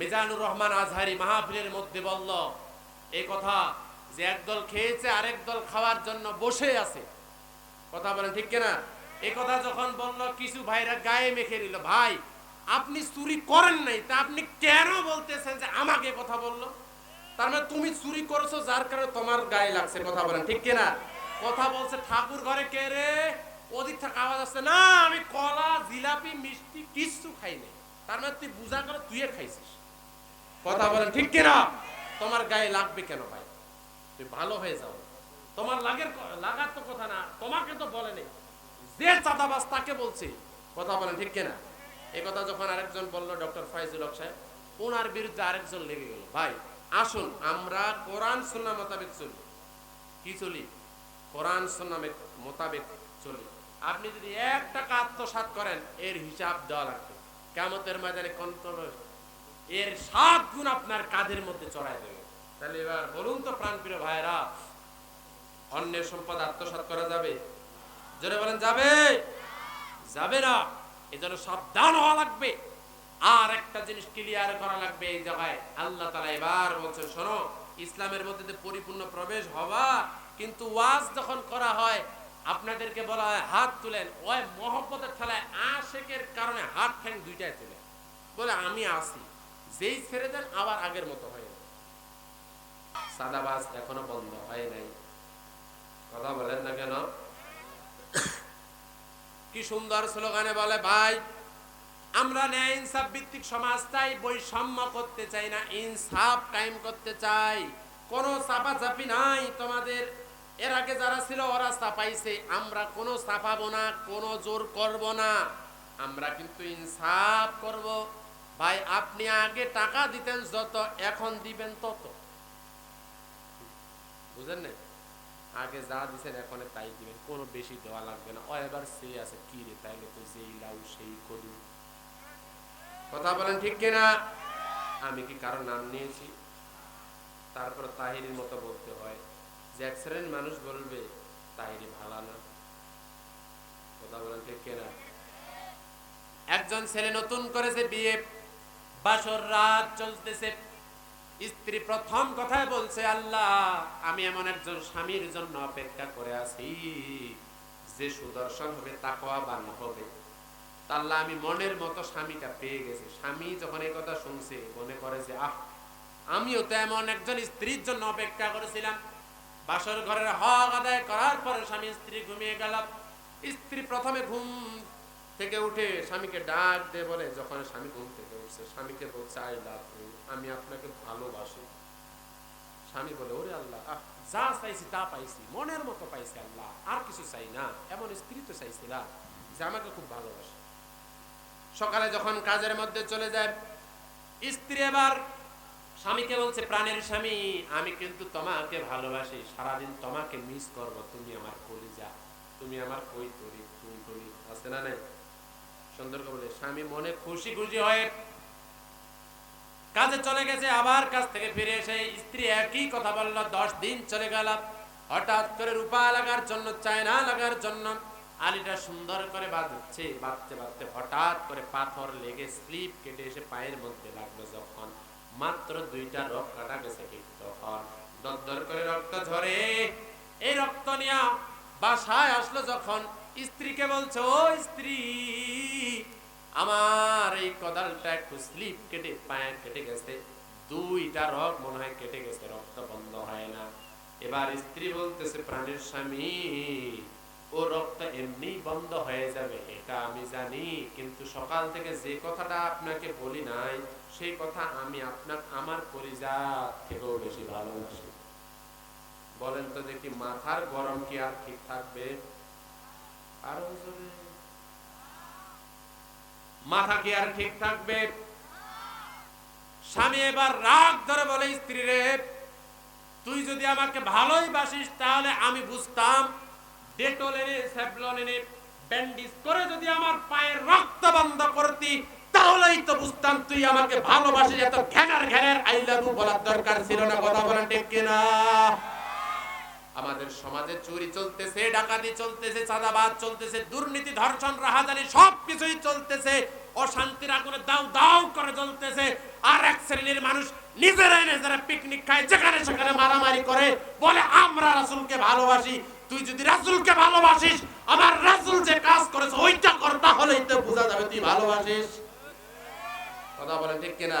মিজানুর রহমান আজহারি মাহফিলের মধ্যে বলল এই কথা যে একদল খেয়েছে, আরেক দল খাওয়ার জন্য বসে আছে। কথা বলেন ঠিক কিনা? এই কথা যখন বলল, কিছু ভাইরা গায়ে মেখে নিল, ভাই, আপনি চুরি করেন নাই, তা আপনি কেন বলতেছেন যে আমাকে কথা বলল? তার মানে তুমি চুরি করেছ যার কারণে তোমার গায়ে লাগছে, কথা বলেন ঠিক কিনা? কথা বলছে, ঠাকুর ঘরে কে রে? ওদিক থেকে আওয়াজ আসছে, না, আমি কলা, জিলাপি, মিষ্টি, কিচ্ছু খাই নাই। তার মানে তুই বুঝা করে তুই খাইছিস। কথা বলেন, ঠিক কিনা? তোমার গায়ে লাগবে কেন ভাই? তুই ভালো হয়ে যাও। তোমার লাগের লাগার তো কথা না, তোমাকে তো বলে নেই। যে চাঁদাবাজ তাকে বলছে, কথা বলেন, ঠিক কিনা? এই কথা যখন আরেকজন বলল, ডক্টর ফাইজুল হক সাহেব, ওনার বিরুদ্ধে আরেকজন লেগে গেল। ভাই, আসুন, আমরা কোরআন, সুন্নাহ মোতাবেক চলি। কি চলি? কোরআন, সুন্নাহ মোতাবেক চলি। আপনি যদি এক টাকা আত্মসাৎ করেন, এর হিসাব দেওয়া লাগবে। কেমতের ময়দানে কন্ট্রোল এর সাত গুণ আপনার কাঁধের মধ্যে চড়াই দেবে। তাহলে এবার বলুন তো, প্রাণপ্রিয় ভাইরা অন্যের সম্পদ আত্মসাৎ করা যাবে? জোরে বলেন, যাবে? যাবে না। এজন্য সাবধান হওয়া লাগবে। আর একটা জিনিস ক্লিয়ার করা লাগবে এই জায়গায়। আল্লাহ তালা এবার বলছে শোনো, ইসলামের মধ্যে পরিপূর্ণ প্রবেশ হওয়া, কিন্তু ওয়াজ যখন করা হয়, আপনাদেরকে বলা হয় হাত তুলেন। ওই মহব্বতের খেলায় আশেকের কারণে হাত ঠ্যাং দুইটাই তুলে। বলে, আমি আসি। যেই ছেড়ে দেন আবার আগের মতো হয়ে যায়। সাদাবাজ এখনও বন্ধ হয় নাই। কথা বলেন না কেন? কি সুন্দর স্লোগানে বলে, ভাই, আমরা ন্যায় ইনসাফ ভিত্তিক সমাজ চাই, বৈষম্য করতে চাই না, ইনসাফ কায়েম করতে চাই। কোনো চাপাচাপি নাই তোমাদের। এর আগে যারা ছিল, ওরা চাপাইছে। আমরা কোনো চাপাবো না, কোনো জোর করব না। আমরা কিন্তু ইনসাফ করব। ভাই, আপনি আগে টাকা দিতেন, যত এখন দিবেন তত। বুঝেন না আগে যা দিছেন, এখন তাই দিবেন। কোনো বেশি দেওয়া লাগবে না। ও, এবার সে আছে। কি রে, তাইলে তো যেই লাউ, সেই কদু। কথা বলেন ঠিক কিনা? আমি কি কারও নাম নিয়েছি? তারপর তাহিরির মতো বলতে হয়, যে এক শ্রেণির মানুষ বলবে, তাহিরি ভালো না। কথা বলেন ঠিক কিনা? একজন ছেলে নতুন করেছে বিয়ে বাসর রাত চলতেছে। স্ত্রী প্রথম কথায় বলছে, আল্লাহ, আমি এমন একজন স্বামীর জন্য অপেক্ষা করে আছি যে সুদর্শন হবে, তাকওয়াবান হবে। আল্লাহ, আমি মনের মতো স্বামীটা পেয়ে গেছি। স্বামী যখন এই কথা শুনছে, মনে করে যে, আহ, আমিও তো এমন একজন স্ত্রীর জন্য অপেক্ষা করেছিলাম। বাসর ঘরের হক আদায় করার পরে স্বামী স্ত্রী ঘুমিয়ে গেল। স্ত্রী প্রথমে ঘুম থেকে উঠে স্বামীকে ডাক দিয়ে বলে যখন স্বামী ঘুম থেকে উঠছে স্বামীকে বলছে আই লাভ আমি আপনাকে ভালোবাসি। স্বামী বলে ওরে আল্লাহ আহ, যা চাইছি তা পাইছি মনের মতো পাইছি আল্লাহ আর কিছু চাই না এমন স্ত্রী তো চাইছিলাম যে আমাকে খুব ভালোবাসে। সকালে যখন কাজের মধ্যে চলে যায় স্ত্রী এবার স্বামীকে বলছে প্রাণের স্বামী আমি কিন্তু তোমাকে ভালোবাসি সারাদিন তোমাকে মিস করব তুমি আমার কলিজা তুমি আমার কই তরি তুমি আছে না নাই? সুন্দর বলে স্বামী মনে খুশি খুশি হয়ে কাজে চলে গেছে, আবার কাজ থেকে ফিরে এসে স্ত্রী একই কথা বলল, দশ দিন চলে গেল হঠাৎ করে রূপা লাগার জন্য, চায়না লাগার জন্য। আলিটা সুন্দর করে বাঁধছে, বাঁধতে বাঁধতে হঠাৎ করে পাথর লেগে স্লিপ কেটে এসে পায়ের মধ্যে লাগল যখন। মাত্র দুইটা রক কাটা গেছে তখন। দরদর করে রক্ত ঝরে। এই রক্ত নিয়ে বাসায় আসলো যখন। স্ত্রীকে বলছে? স্ত্রী, আমার এই কদালটা একটু স্লিপ কেটে, পায়ে কেটে গেছে। দুইটা রক মনে হয় কেটে গেছে, রক্ত বন্ধ হয় না। এবার স্ত্রী বলতেছে, প্রাণের স্বামী, ও রক্ত এমনি বন্ধ হয়ে যাবে, এটা আমি জানি। কিন্তু সকাল থেকে যে কথাটা আপনাকে বলি নাই, সেই কথা আমি আপনার, আমার পরিজাত থেকেও বেশি ভালোবাসি। বলেন তো দেখি, মাথার গরম কি আর ঠিক থাকবে? মাথা কি আর ঠিক থাকবে? স্বামী এবার রাগ ধরে বলে, স্ত্রী রে, তুই যদি আমাকে ভালোই বাসিস তাহলে আমি বুঝতাম ডেটল এনে এনে ব্যান্ডিজ করে যদি আমার পায়ের রক্ত বন্ধ করতি, তাহলেই তো বুঝতাম তুই আমাকে ভালোবাসিস। এত ঘ্যানার ঘ্যানার আই বলার দরকার ছিল না, কথা বলেন ঠিক কিনা? আমাদের সমাজে চুরি চলতেছে, ডাকাতি চলতেছে চাঁদাবাদ চলতেছে, দুর্নীতি, ধর্ষণ রাহাজানি সব কিছুই চলতেছে। অশান্তির আগুনে দাও দাও করে জ্বলতেছে। আর এক শ্রেণির মানুষ নিজেরাই নিজেরা পিকনিক খায়, যেখানে সেখানে মারামারি করে, বলে, আমরা রাসূলকে ভালোবাসি, তুই যদি রাসূলকে ভালোবাসিস, আমার রাসূল যে কাজ করেছে, ওইটা কর, তাহলেই তো বোঝা যাবে তুই ভালোবাসিস। কথা বলেন ঠিক কিনা?